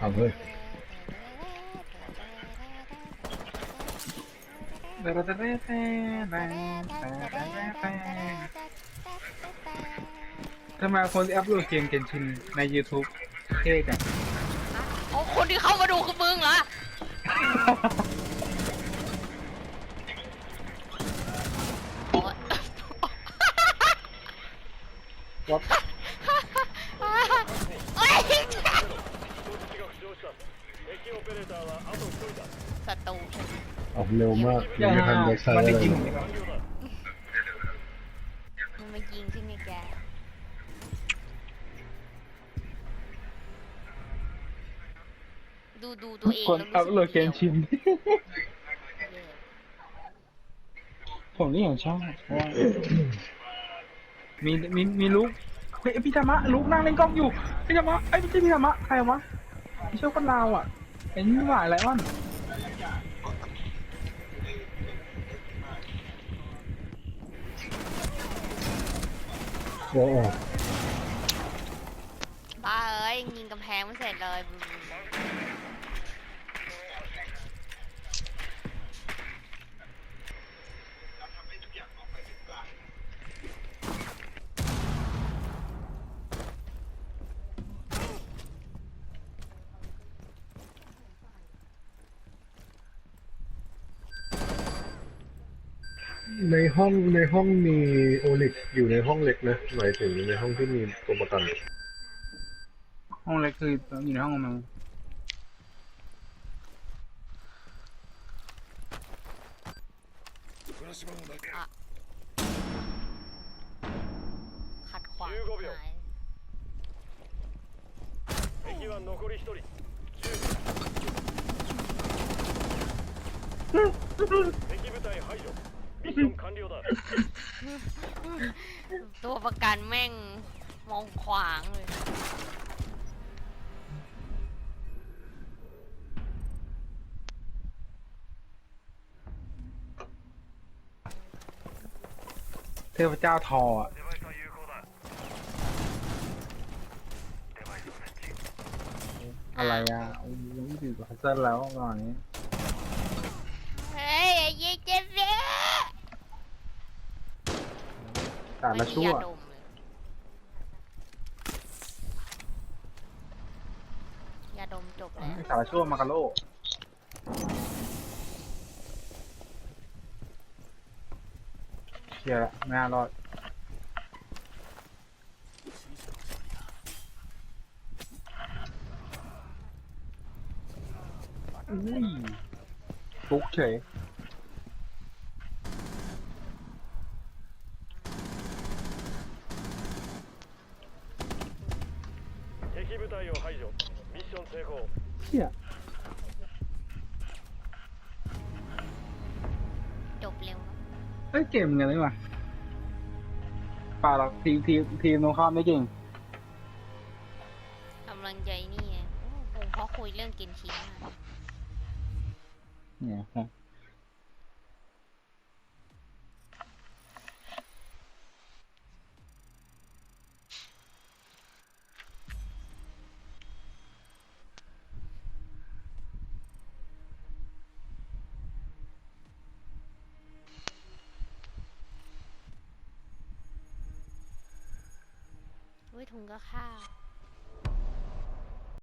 เอาเฮ้ยทำไมคนที่อัพโหลดเกมเกนชินใน YouTube เท่จังอ๋อคนที่เข้ามาดูคือมึงเหรอ ศัตรูใออกเร็วมากยังไม่ทันได้ใช่เลยมึงมายิงใช่ไหมแกดูดูตัวเองคนแวอัพโหลดเกมชิน ผมนี่อย่างชอบมีมีมีลูกเฮ้ยพี่ธรรมะลูกนั่งเล่นกล้องอยู่พี่ธรรมะไอ้ยไม่พี่ธรรมะใครวะ ไม่ใช่คนลาวอะไอ้นี่หวายไลออนโอ้โหบ้าเอ้ยยิงกำแพงไม่เสร็จเลย ในห้องในห้องมีโอลิกอยู่ในห้องเล็กนะหมายถึงในห้องที่มีตัวประกันห้องเล็กคืออยู่ในห้องมันขัดขวาง15秒หาย ตัวประกันแม่งมองขวางเลย เทพเจ้าทอออะไรอะโอ้ยดีกว่าเส้นแล้วตอนนี้ แต่ละชั่ว ไยาดมเลยยาดมจบแล้วแต่ละชั่วมากาโลเชียร์ละไม่น่ารอดอุ้ยฟุกเฉย 敵部隊を排除ミッション成功 เชี่ย จบเร็วเนอะ เอ้ยเก่งเหมือนกันเลยว่ะเปล่าหรอกทีมทีมทีมตรงข้ามไม่เก่ง กำลังใจนี่ไงโอ้ผมเพราะคุยเรื่องกินชิ้นมา เนี่ยฮะอุ้ ถุงกับข้าว